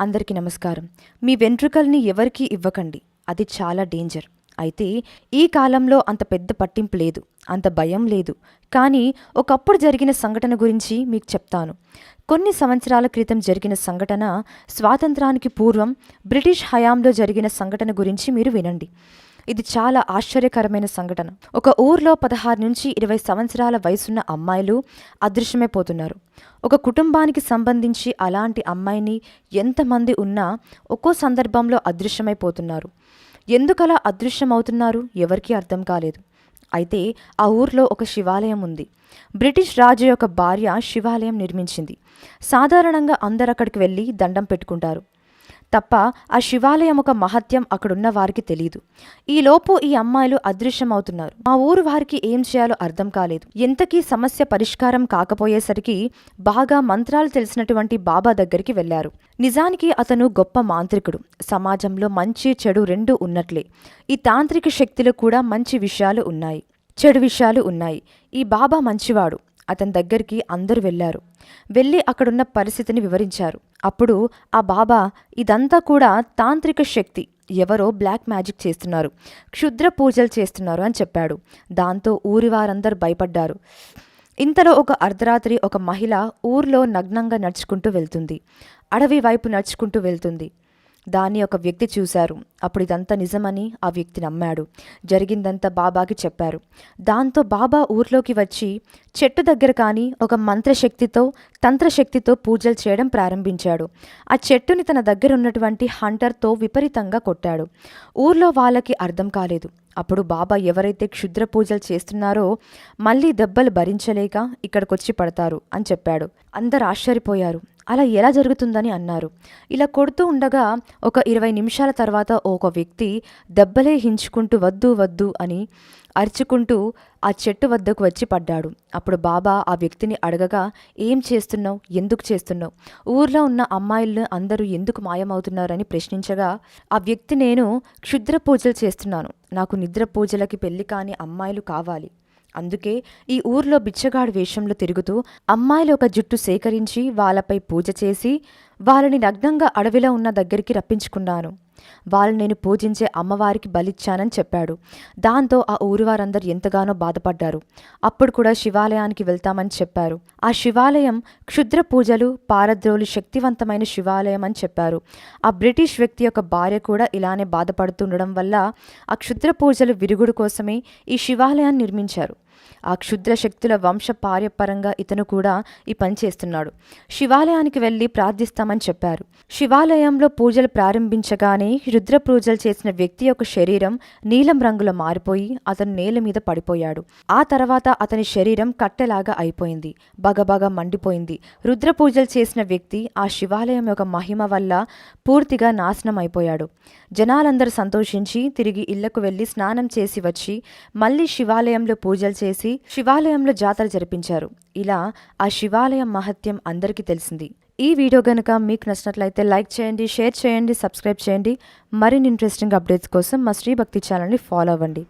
అందరికీ నమస్కారం. మీ వెంట్రుకల్ని ఎవరికీ ఇవ్వకండి. అది చాలా డేంజర్. అయితే ఈ కాలంలో అంత పెద్ద పట్టింపు లేదు. అంత భయం లేదు. కానీ ఒకప్పుడు జరిగిన సంఘటన గురించి మీకు చెప్తాను. కొన్ని సంవత్సరాల క్రితం జరిగిన సంఘటన స్వాతంత్రానికి పూర్వం బ్రిటిష్ హయాంలో జరిగిన సంఘటన గురించి మీరు వినండి. ఇది చాలా ఆశ్చర్యకరమైన సంఘటన. ఒక ఊర్లో పదహారు నుంచి ఇరవై సంవత్సరాల వయసున్న అమ్మాయిలు అదృశ్యమైపోతున్నారు ఒక కుటుంబానికి సంబంధించి అలాంటి అమ్మాయిని ఎంతమంది ఉన్నా ఒక్కో సందర్భంలో అదృశ్యమైపోతున్నారు ఎందుకలా అదృశ్యమవుతున్నారు? ఎవరికీ అర్థం కాలేదు. అయితే ఆ ఊర్లో ఒక శివాలయం ఉంది. బ్రిటిష్ రాజు యొక్క భార్య శివాలయం నిర్మించింది. సాధారణంగా అందరు అక్కడికి వెళ్ళి దండం పెట్టుకుంటారు. తప్ప ఆ శివాలయం ఒక మహత్యం అక్కడున్న వారికి తెలియదు ఈలోపు ఈ అమ్మాయిలు అదృశ్యమవుతున్నారు. మా ఊరు వారికి ఏం చేయాలో అర్థం కాలేదు. ఎంతకీ సమస్య పరిష్కారం కాకపోయేసరికి బాగా మంత్రాలు తెలిసినటువంటి బాబా దగ్గరికి వెళ్ళారు నిజానికి అతను గొప్ప మాంత్రికుడు. సమాజంలో మంచి చెడు రెండు ఉన్నట్లే. ఈ తాంత్రిక శక్తిలో కూడా మంచి విషయాలు ఉన్నాయి. చెడు విషయాలు ఉన్నాయి. ఈ బాబా మంచివాడు. అతని దగ్గరికి అందరూ వెళ్ళారు. వెళ్ళి అక్కడున్న పరిస్థితిని వివరించారు. అప్పుడు ఆ బాబా ఇదంతా కూడా తాంత్రిక శక్తి. ఎవరో బ్లాక్ మ్యాజిక్ చేస్తున్నారు. క్షుద్ర పూజలు చేస్తున్నారు అని చెప్పాడు. దాంతో ఊరి వారందరూ భయపడ్డారు. ఇంతలో ఒక అర్ధరాత్రి ఒక మహిళ ఊర్లో నగ్నంగా నడుచుకుంటూ వెళ్తుంది. అడవి వైపు నడుచుకుంటూ వెళ్తుంది. దాన్ని ఒక వ్యక్తి చూశారు. అప్పుడు ఇదంతా నిజమని ఆ వ్యక్తి నమ్మాడు. జరిగిందంతా బాబాకి చెప్పారు. దాంతో బాబా ఊర్లోకి వచ్చి చెట్టు దగ్గర కానీ ఒక మంత్రశక్తితో తంత్రశక్తితో పూజలు చేయడం ప్రారంభించాడు. ఆ చెట్టుని తన దగ్గర ఉన్నటువంటి హంటర్తో విపరీతంగా కొట్టాడు. ఊర్లో వాళ్ళకి అర్థం కాలేదు. అప్పుడు బాబా ఎవరైతే క్షుద్ర పూజలు చేస్తున్నారో మళ్ళీ దెబ్బలు భరించలేక ఇక్కడికొచ్చి పడతారు అని చెప్పాడు. అందరు ఆశ్చర్యపోయారు. అలా ఎలా జరుగుతుందని అన్నారు. ఇలా కొడుతూ ఉండగా ఒక ఇరవై నిమిషాల తర్వాత ఒక వ్యక్తి దెబ్బలే హించుకుంటూ వద్దు వద్దు అని అరుచుకుంటూ ఆ చెట్టు వద్దకు వచ్చి పడ్డాడు. అప్పుడు బాబా ఆ వ్యక్తిని అడగగా ఏం చేస్తున్నావు? ఎందుకు చేస్తున్నావు? ఊర్లో ఉన్న అమ్మాయిలను అందరూ ఎందుకు మాయమవుతున్నారని ప్రశ్నించగా ఆ వ్యక్తి నేను క్షుద్ర పూజలు చేస్తున్నాను. నాకు నిద్ర పూజలకి పెళ్ళి కాని అమ్మాయిలు కావాలి. అందుకే ఈ ఊర్లో బిచ్చగాడు వేషంలో తిరుగుతూ అమ్మాయిలు ఒక జుట్టు సేకరించి వాళ్ళపై పూజ చేసి వాళ్ళని నగ్నంగా అడవిలో ఉన్న దగ్గరికి రప్పించుకున్నాను వాళ్ళు నేను పూజించే అమ్మవారికి బలిచ్చానని చెప్పాడు. దాంతో ఆ ఊరి వారందరూ ఎంతగానో బాధపడ్డారు. అప్పుడు కూడా శివాలయానికి వెళ్తామని చెప్పారు. ఆ శివాలయం క్షుద్ర పూజలు పారద్రోలు శక్తివంతమైన శివాలయం అని చెప్పారు. ఆ బ్రిటిష్ వ్యక్తి యొక్క భార్య కూడా ఇలానే బాధపడుతుండడం వల్ల ఆ క్షుద్ర పూజలు విరుగుడు కోసమే ఈ శివాలయాన్ని నిర్మించారు. ఆ క్షుద్ర శక్తుల వంశ పార్యపరంగా ఇతను కూడా ఈ పని చేస్తున్నాడు. శివాలయానికి వెళ్ళి ప్రార్థిస్తామని చెప్పారు. శివాలయంలో పూజలు ప్రారంభించగానే రుద్ర పూజలు చేసిన వ్యక్తి యొక్క శరీరం నీలం రంగులో మారిపోయి అతను నేల మీద పడిపోయాడు. ఆ తర్వాత అతని శరీరం కట్టెలాగా అయిపోయింది. బగబగ మండిపోయింది. రుద్ర పూజలు చేసిన వ్యక్తి ఆ శివాలయం యొక్క మహిమ వల్ల పూర్తిగా నాశనం అయిపోయాడు జనాలందరూ సంతోషించి తిరిగి ఇళ్ళకు వెళ్ళి స్నానం చేసి వచ్చి మళ్ళీ శివాలయంలో పూజలు చేసి శివాలయంలో జాతర జరిపించారు. ఇలా ఆ శివాలయం మహత్యం అందరికీ తెలిసింది. ఈ వీడియో కనుక మీకు నచ్చినట్లయితే లైక్ చేయండి షేర్ చేయండి సబ్స్క్రైబ్ చేయండి. మరిన్ని ఇంట్రెస్టింగ్ అప్డేట్స్ కోసం మా శ్రీభక్తి ఛానల్ని ఫాలో అవ్వండి.